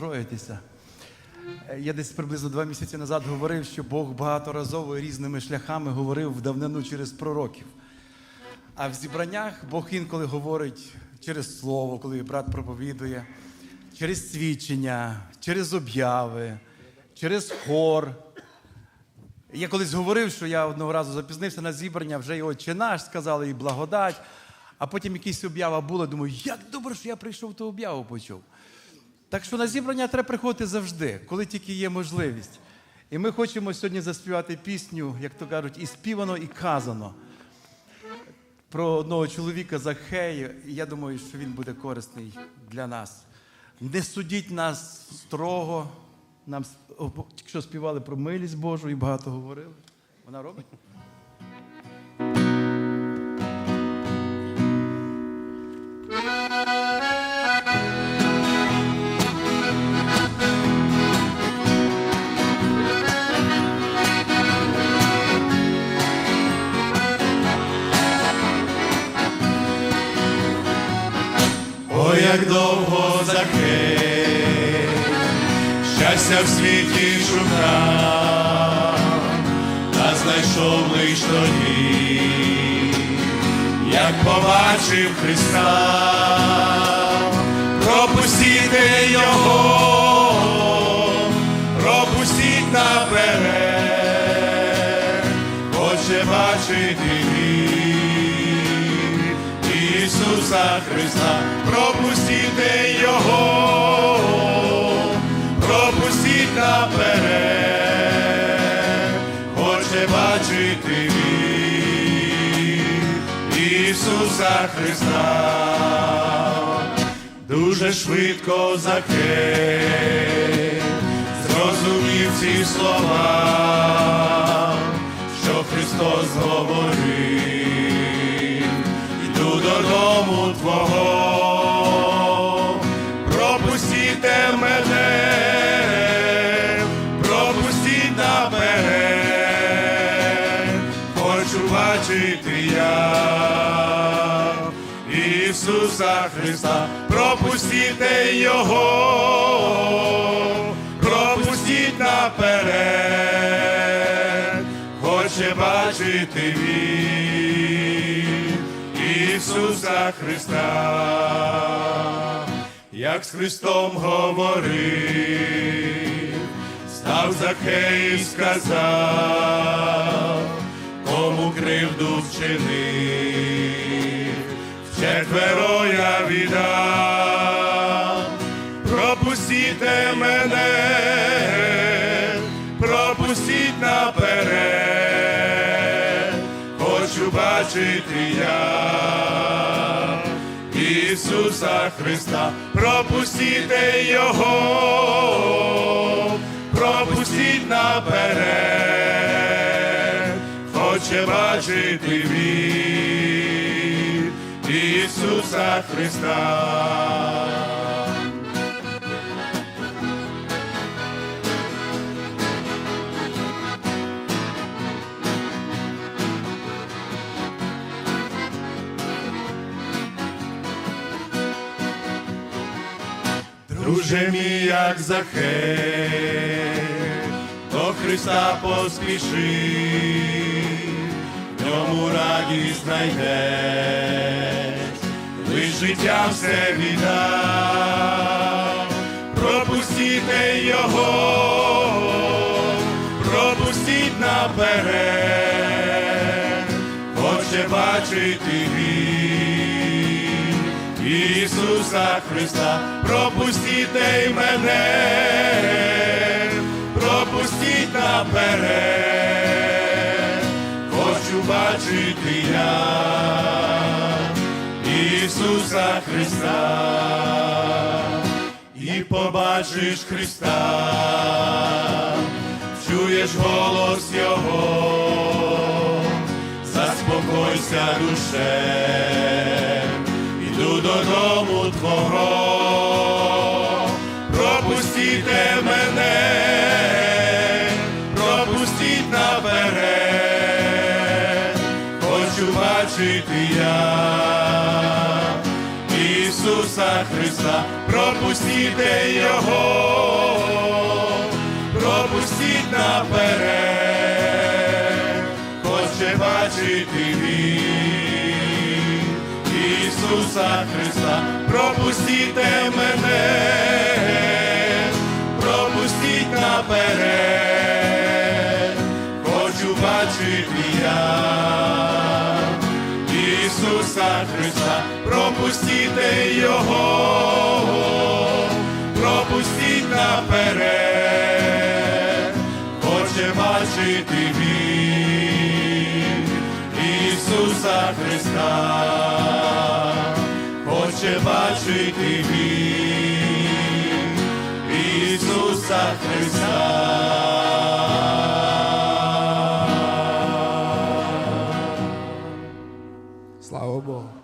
розстроїтеся. Е, Я десь приблизно два місяці назад говорив, що Бог багаторазово різними шляхами говорив в давнину через пророків. А в зібраннях Бог інколи говорить через слово, коли брат проповідує, через свідчення, через обяви, через хор. Я колись говорив, що я одного разу запізнився на зібрання, вже і отче наш сказали, і благодать. А потім якась об'ява була. Думаю, як добре, що я прийшов ту об'яву почув. Так що на зібрання треба приходити завжди, коли тільки є можливість. І ми хочемо сьогодні заспівати пісню, як то кажуть, і співано, і казано. Про одного чоловіка Захея. І я думаю, що він буде корисний для нас. Не судіть нас строго. Нам с- о, тільки що співали про милість Божу і багато говорили. Вона робить? Як довго закрив, щастя в світі шукав, та знайшов лиш тоді, як побачив Христа, Ісуса Христа, пропустіте Його, пропустіть наперед, хоче бачити він Ісуса Христа, дуже швидко Захей зрозумів ці слова, Ісуса Христа, пропустіте Його, пропустіть наперед, хоче бачити він. Ісуса Христа, як з Христом говорив, став Захей і сказав, кому кривду вчинив, вчетверо я віддам, пропустіте мене, пропустіть наперед, хочу бачити я Ісуса Христа, пропустіте Його, пропустіть наперед, хоче бачити він Ісуса Христа. Друже мій, як Захей, до Христа поспіши, в ньому радість знайдеш, лиш життя все віддав, пропустіте його, пропустіть наперед, хоче бачити він. Ісуса Христа, пропустіте й мене, пропустіть наперед, хочу бачити я Ісуса Христа, і побачиш Христа, чуєш голос Його, заспокойся душе, іду додому Твого, пропустіте мене, пропустіть наперед, хочу бачити я Ісуса Христа, пропустіте Його, пропустіть наперед, хоче бачити він, Ісуса Христа, пропустіте мене. пропустіте його, пропустіть наперед, хоче бачити він Ісуса Христа, хоче бачити він Ісуса Христа. Слава Богу.